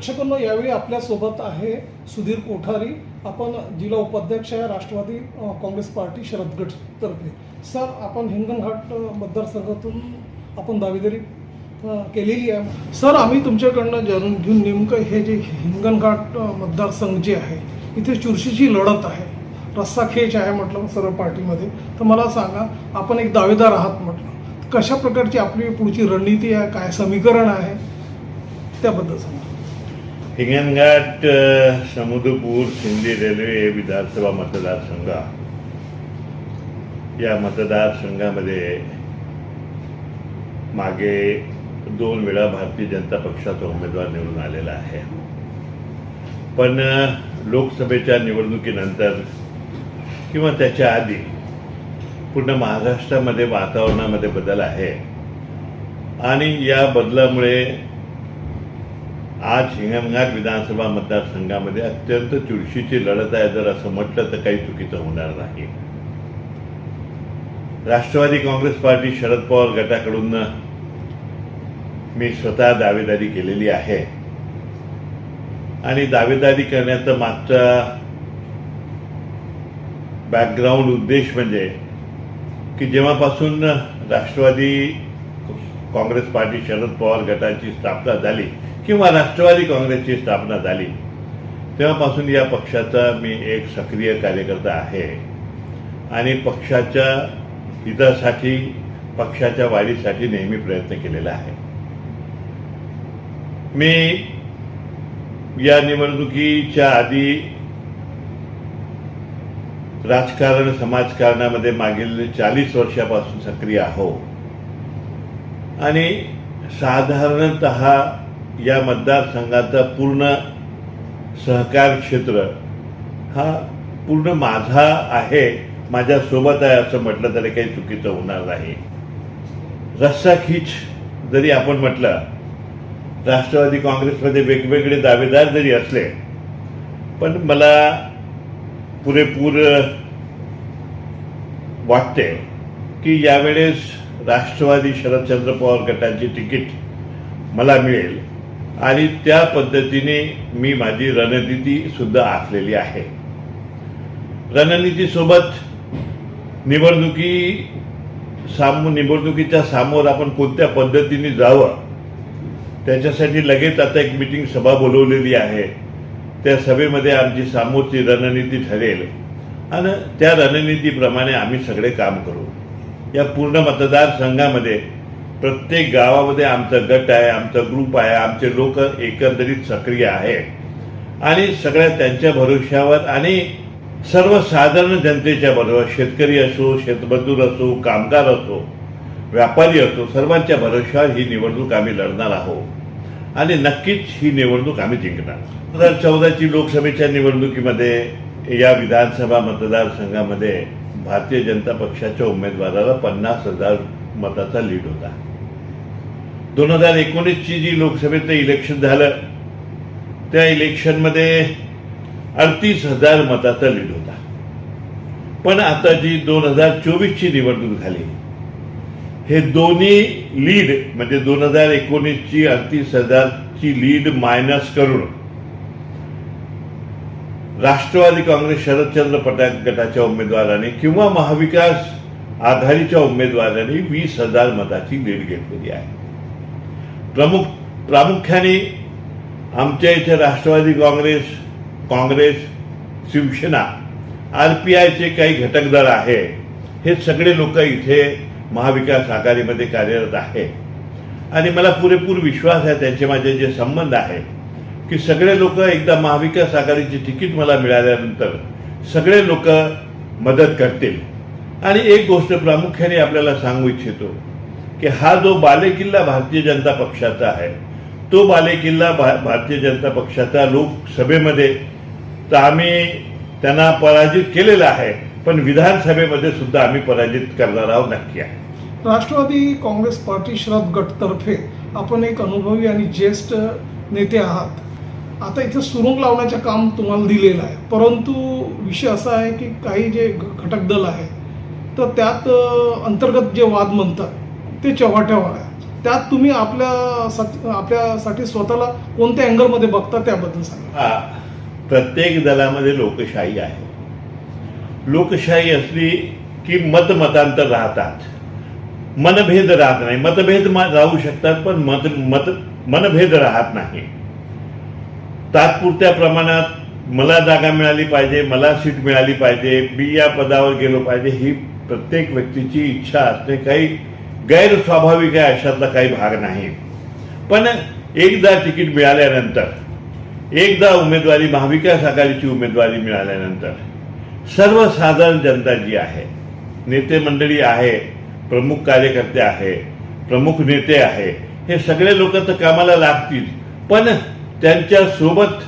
प्रेक्षकांना यावेळी आपल्यासोबत आहे सुधीर कोठारी. आपण जिल्हा उपाध्यक्ष आहे राष्ट्रवादी काँग्रेस पार्टी शरद गटतर्फे सर आपण हिंगणघाट मतदारसंघातून आपण दावेदारी केलेली आहे. सर आम्ही तुमच्याकडनं जाणून घेऊन नेमकं हे जे हिंगणघाट मतदारसंघ जे आहे इथे चुरशीची लढत आहे. रस्सा खेच आहे म्हटलं सर्व पार्टीमध्ये. तर मला सांगा आपण एक दावेदार आहात म्हटलं. कशा प्रकारची आपली पुढची रणनीती आहे काय समीकरण आहे? त्याबद्दल सांगा. हिंगणघाट समुद्रपूर सिंधी रेल्वे विधानसभा मतदारसंघ. या मतदारसंघामध्ये मागे दोन वेळा भारतीय जनता पक्षाचा उमेदवार निवडून आलेला आहे. पण लोकसभेच्या निवडणुकीनंतर किंवा त्याच्या आधी पूर्ण महाराष्ट्रामध्ये वातावरणामध्ये बदल आहे. आणि या बदलामुळे आज हिंगणघाट विधानसभा मतदारसंघामध्ये अत्यंत चुरशीची लढत आहे. जर असं म्हटलं तर काही चुकीचं होणार नाही. राष्ट्रवादी काँग्रेस पार्टी शरद पवार गटाकडून मी स्वतः दावेदारी केलेली आहे. आणि दावेदारी करण्याचा मागचा बॅकग्राऊंड उद्देश म्हणजे की जेव्हापासून राष्ट्रवादी काँग्रेस पार्टी शरद पवार गटाची स्थापना झाली किंवा राष्ट्रवादी काँग्रेसची स्थापना झाली तेव्हापासून या पक्षाचा मी एक सक्रिय कार्यकर्ता आहे. आणि पक्षाच्या हितासाठी पक्षाच्या वाढीसाठी नेहमी प्रयत्न केलेला आहे. मी या निवडणुकीच्या आधी राजकारण समाजकारणामध्ये मागील चाळीस वर्षापासून सक्रिय आहो. आणि साधारणत या मतदारसंघाचा पूर्ण सहकार क्षेत्र हा पूर्ण माझा आहे माझ्यासोबत आहे असं म्हटलं तरी काही चुकीचं होणार नाही. रस्साखीच जरी आपण म्हटलं राष्ट्रवादी काँग्रेसमध्ये वेगवेगळे दावेदार जरी असले पण मला पुरेपूर वाटते की यावेळेस राष्ट्रवादी शरदचंद्र पवार गटाची तिकीट मला मिळेल. आणि त्या पद्धतीने मी माझी रणनीती सुद्धा आखलेली आहे. रणनीतीसोबत निवडणुकी साम निवडणुकीच्या सामोर आपण कोणत्या पद्धतीने जावं त्याच्यासाठी लगेच आता एक मिटिंग सभा बोलवलेली आहे. त्या सभेमध्ये आमची सामोरची रणनीती ठरेल. आणि त्या रणनीतीप्रमाणे आम्ही सगळे काम करू. या पूर्ण मतदारसंघामध्ये प्रत्येक गावामध्ये आमचा गट आहे आमचा ग्रुप आहे आमचे लोक एकंदरीत सक्रिय आहे आणि सगळ्या त्यांच्या भरोश्यावर आणि सर्वसाधारण जनतेच्या बरोबर शेतकरी असो शेतमजूर असो कामगार असो व्यापारी असो सर्वांच्या भरोश्यावर ही निवडणूक आम्ही लढणार आहोत. आणि नक्कीच ही निवडणूक आम्ही जिंकणार. दोन हजार चौदाची लोकसभेच्या निवडणुकीमध्ये या विधानसभा मतदारसंघामध्ये भारतीय जनता पक्षाच्या उमेदवाराला पन्नास हजार मताचा लीड होता. दोन हजार एकोणीसची जी लोकसभेचं इलेक्शन झालं त्या इलेक्शनमध्ये अडतीस हजार मताचा लीड होता. पण आता जी दोन हजार चोवीसची निवडणूक झाली हे दोन्ही लीड म्हणजे दोन हजार एकोणीसची अडतीस हजारची लीड मायनस करून राष्ट्रवादी काँग्रेस शरदचंद्र पटाक गटाच्या उमेदवाराने किंवा महाविकास आघाडीच्या उमेदवाराने वीस हजार मताची लीड घेतलेली आहे. प्रमुख प्रामुख्याने आमच्या इथे राष्ट्रवादी काँग्रेस काँग्रेस शिवसेना आर पी आयचे काही घटकदळ आहे. हे सगळे लोक इथे महाविकास आघाडीमध्ये कार्यरत आहे. आणि मला पुरेपूर विश्वास आहे त्यांचे माझे जे संबंध आहे की सगळे लोक एकदा महाविकास आघाडीचे तिकीट मला मिळाल्यानंतर सगळे लोक मदत करतील. आणि एक गोष्ट प्रामुख्याने आपल्याला सांगू इच्छितो की हा जो बालेकिल्ला भारतीय जनता पक्षाचा आहे तो बालेकिल्ला भा भारतीय जनता पक्षाचा लोकसभेमध्ये तर आम्ही त्यांना पराजित केलेला आहे पण विधानसभेमध्ये सुद्धा आम्ही पराजित करणार आहोत नक्की आहे. राष्ट्रवादी काँग्रेस पार्टी शरद गटतर्फे आपण एक अनुभवी आणि ज्येष्ठ नेते आहात. आता इथं सुरुंग लावण्याचं काम तुम्हाला दिलेलं आहे. परंतु विषय असा आहे की काही जे घटक दल आहे तर त्यात अंतर्गत जे वाद म्हणतात ते चव्हाट्यावर आहे. त्यात तुम्ही आपल्या आपल्यासाठी स्वतःला कोणत्या अँगलमध्ये बघता त्याबद्दल सांगा. प्रत्येक दलामध्ये लोकशाही आहे. लोकशाही असली की मतमतांतर राहतात. मनभेद राहत नाही. मतभेद राहू शकतात पण मत मत मनभेद राहत नाही. तात्पुरत्या प्रमाणात मला जागा मिळाली पाहिजे मला सीट मिळाली पाहिजे मी या पदावर गेलो पाहिजे ही प्रत्येक व्यक्तीची इच्छा असते. काही गैरस्वाभाविक आहे अशातला काही भाग नाही. पण एकदा तिकीट मिळाल्यानंतर एकदा उमेदवारी महाविकास आघाडीची उमेदवारी मिळाल्यानंतर सर्वसाधारण जनता जी आहे नेते मंडळी आहे प्रमुख कार्यकर्ते आहे प्रमुख नेते आहे हे सगळे लोक तर कामाला लागतील पण त्यांच्यासोबत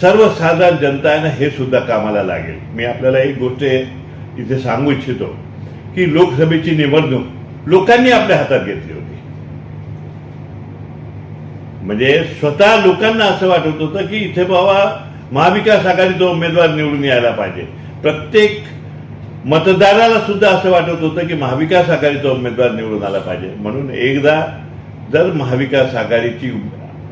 सर्वसाधारण जनता आहे ना हे सुद्धा कामाला लागेल. मी आपल्याला एक गोष्ट इथे सांगू इच्छितो की लोकसभेची निवडणूक लोकांनी आपल्या हातात घेतली होती. म्हणजे स्वतः लोकांना असं वाटत होतं की इथे बाबा महाविकास आघाडीचा उमेदवार निवडून यायला पाहिजे. प्रत्येक मतदाराला सुद्धा असं वाटत होतं की महाविकास आघाडीचा उमेदवार निवडून आला पाहिजे. म्हणून एकदा जर महाविकास आघाडीची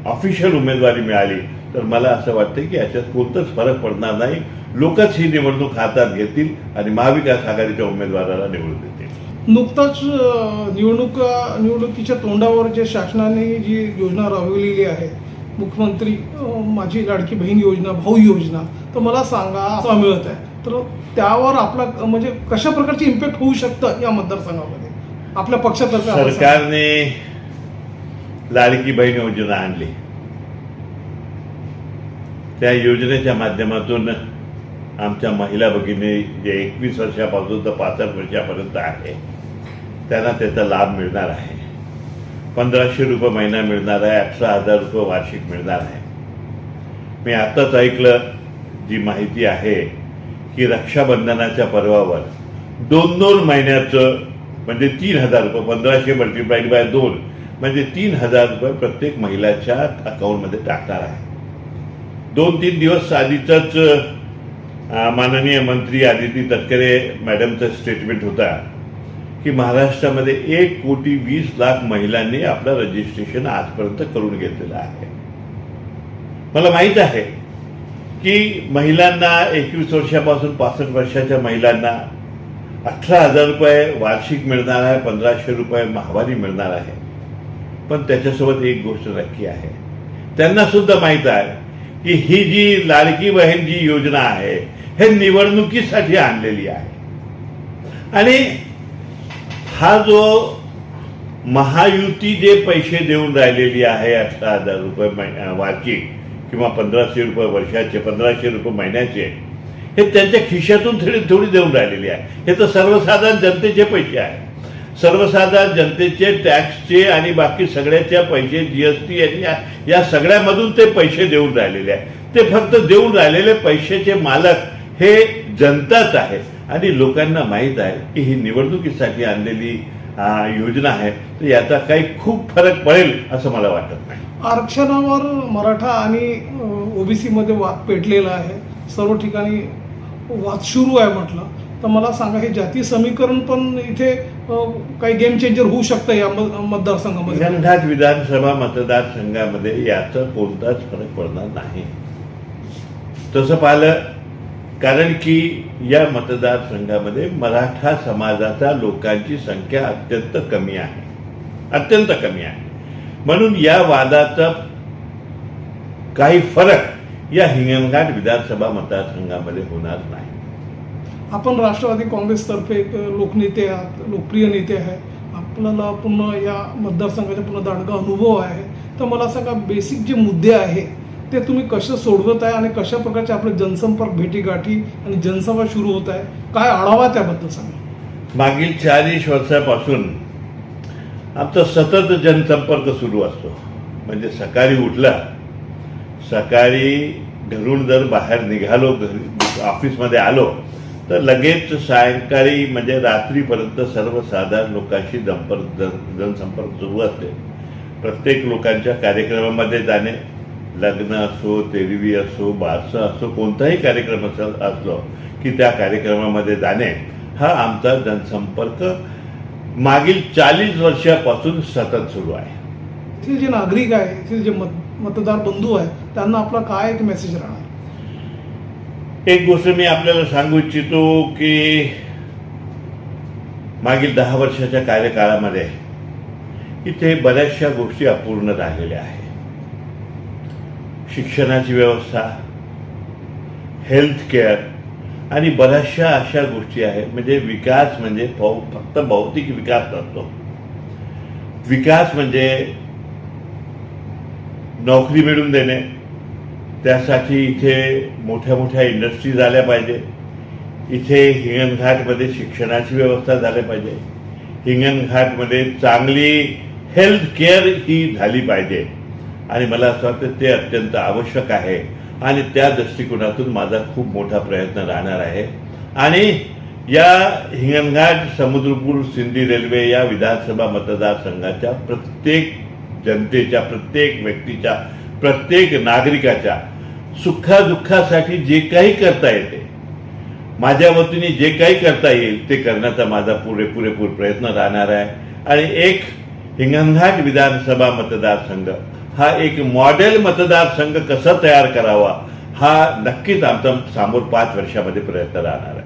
ऑफिशियल उमेदवारी मिळाली तर मला असं वाटतं की याच्यात कोणताच फरक पडणार नाही. लोकच ही निवडणूक हातात घेतील आणि महाविकास आघाडीच्या उमेदवाराला निवडून देतील. नुकताच निवडणुका निवडणुकीच्या तोंडावर जे शासनाने जी योजना राबविलेली आहे मुख्यमंत्री माझी लाडकी बहीण योजना भाऊ योजना तर मला सांगा असं मिळत आहे. तर त्यावर आपला म्हणजे कशा प्रकारची इम्पॅक्ट होऊ शकतं या मतदारसंघामध्ये? आपल्या पक्षातर्फे सरकारने लाडकी बहीण योजना आणली. त्या योजनेच्या माध्यमातून आमच्या महिला भगिनी जे एकवीस वर्षापासून तर पासष्ट वर्षापर्यंत आहे त्यांना त्याचा लाभ मिळणार आहे. पंधराशे रुपये महिना मिळणार आहे अठरा हजार रुपये वार्षिक मिळणार आहे. मी आत्ताच ऐकलं जी माहिती आहे की रक्षाबंधनाच्या पर्वावर दोन दोन महिन्याचं म्हणजे तीन हजार रुपये पंधराशे मल्टिप्लाईड बाय दोन म्हणजे तीन हजार रुपये प्रत्येक महिलाच्या अकाउंटमध्ये टाकणार आहे. दोन तीन दिवस आधीचाच माननीय मंत्री आदिती तटकरे मॅडमचा स्टेटमेंट होता की महाराष्ट्रामध्ये एक कोटी वीस लाख महिलांनी आपलं रजिस्ट्रेशन आजपर्यंत करून घेतलेलं आहे. मला माहीत आहे की महिलांना एकवीस वर्षापासून पासष्ट वर्षाच्या महिलांना अठरा हजार रुपये वार्षिक मिळणार आहे पंधराशे रुपये महावारी मिळणार आहे. पण त्याच्यासोबत एक गोष्ट नक्की आहे. त्यांना सुद्धा माहीत आहे की ही जी लाडकी बहीण जी योजना आहे हे निवडणुकीसाठी आणलेली आहे. आणि हा जो महायुती जे पैसे देऊन राहिलेली आहे अठरा हजार रुपये महिन्या वार्षिक किंवा पंधराशे रुपये वर्षाचे पंधराशे रुपये महिन्याचे हे त्यांच्या खिशातून थोडी थोडी देऊन राहिलेली आहे. हे तर सर्वसाधारण जनतेचे पैसे आहे. सर्वसाधारण जनतेचे टॅक्सचे आणि बाकी सगळ्याच्या पैसे जीएसटी आणि या- या सगळ्यामधून ते पैसे देऊन राहिलेले आहे. ते फक्त देऊन राहिलेले पैशाचे मालक हे जनताच आहे आणि लोकांना माहीत आहे की ही निवडणुकीसाठी आणलेली योजना आहे तर याचा काही खूप फरक पडेल असं मला वाटत नाही. आरक्षणावर मराठा आणि ओबीसी मध्ये वाद पेटलेला आहे. सर्व ठिकाणी वाद सुरू आहे म्हटलं. तर मला सांगा हे जाती समीकरण पण इथे काही गेम चेंजर होऊ शकतं या मतदारसंघामध्ये? हिंगणघाट विधानसभा मतदारसंघामध्ये याचा कोणताच फरक पडणार नाही. तसं पाहिलं कारण की या मतदारसंघामध्ये मराठा समाजाच्या लोकांची संख्या अत्यंत कमी आहे. अत्यंत कमी आहे. म्हणून या वादाचा काही फरक या हिंगणघाट विधानसभा मतदारसंघामध्ये होणार नाही. आपण राष्ट्रवादी काँग्रेसतर्फे एक लोकनेते आहात लोकप्रिय नेते आहे. आपल्याला पूर्ण या मतदारसंघाचा पूर्ण दांडगा अनुभव आहे. तर मला सांगा बेसिक जे मुद्दे आहे ते तुम्ही कसं सोडवत आहे आणि कशा प्रकारचे आपले जनसंपर्क भेटीगाठी आणि जनसभा सुरू होत आहे? काय आढावा त्याबद्दल सांगा. मागील चाळीस वर्षापासून आमचा सतत जनसंपर्क सुरू असतो. म्हणजे सकाळी उठला सकाळी घरून जर बाहेर निघालो घरी ऑफिसमध्ये आलो तर लगेच सायंकाळी म्हणजे रात्रीपर्यंत सर्वसाधारण लोकांशी संपर्क जनसंपर्क सुरू असते. प्रत्येक लोकांच्या कार्यक्रमामध्ये जाणे लग्न असो तेरवी असो बारसं असो कोणताही कार्यक्रम असेल असलो की त्या कार्यक्रमामध्ये जाणे हा आमचा जनसंपर्क मागील चाळीस वर्षापासून सतत सुरू आहे. येथील जे नागरिक आहे येथील जे मत मतदार बंधू आहेत त्यांना आपला काय एक मेसेज राहणार? एक गोष्ट मी आपल्याला सांगू इच्छितो की मागील दहा वर्षाच्या कार्यकाळामध्ये इथे बऱ्याचशा गोष्टी अपूर्ण राहिलेल्या आहेत. शिक्षणाची व्यवस्था हेल्थ केअर आणि बऱ्याचशा अशा गोष्टी आहेत. म्हणजे विकास म्हणजे फक्त भौतिक विकास नसतो. विकास म्हणजे नोकरी मिळून देणे. त्यासाठी इथे मोठ्या मोठ्या इंडस्ट्रीज आल्या पाहिजे. इथे हिंगणघाटमध्ये शिक्षणाची व्यवस्था झाली पाहिजे. हिंगणघाटमध्ये चांगली हेल्थ केअर ही झाली पाहिजे. आणि मला असं वाटतं ते अत्यंत आवश्यक आहे. आणि त्या दृष्टिकोनातून माझा खूप मोठा प्रयत्न राहणार आहे. आणि या हिंगणघाट समुद्रपूर सिंधी रेल्वे या विधानसभा मतदारसंघाच्या प्रत्येक जनतेच्या प्रत्येक व्यक्तीच्या प्रत्येक नागरिकाच्या सुखादुःखासाठी जे काही करता येते माझ्या वतीने जे काही करता येईल ते करण्याचा माझा पुरे पुरेपूर प्रयत्न राहणार आहे. आणि एक हिंगणघाट विधानसभा मतदारसंघ हा एक मॉडेल मतदारसंघ कसा तयार करावा हा नक्कीच आमचा समोर पाच वर्षामध्ये प्रयत्न राहणार आहे.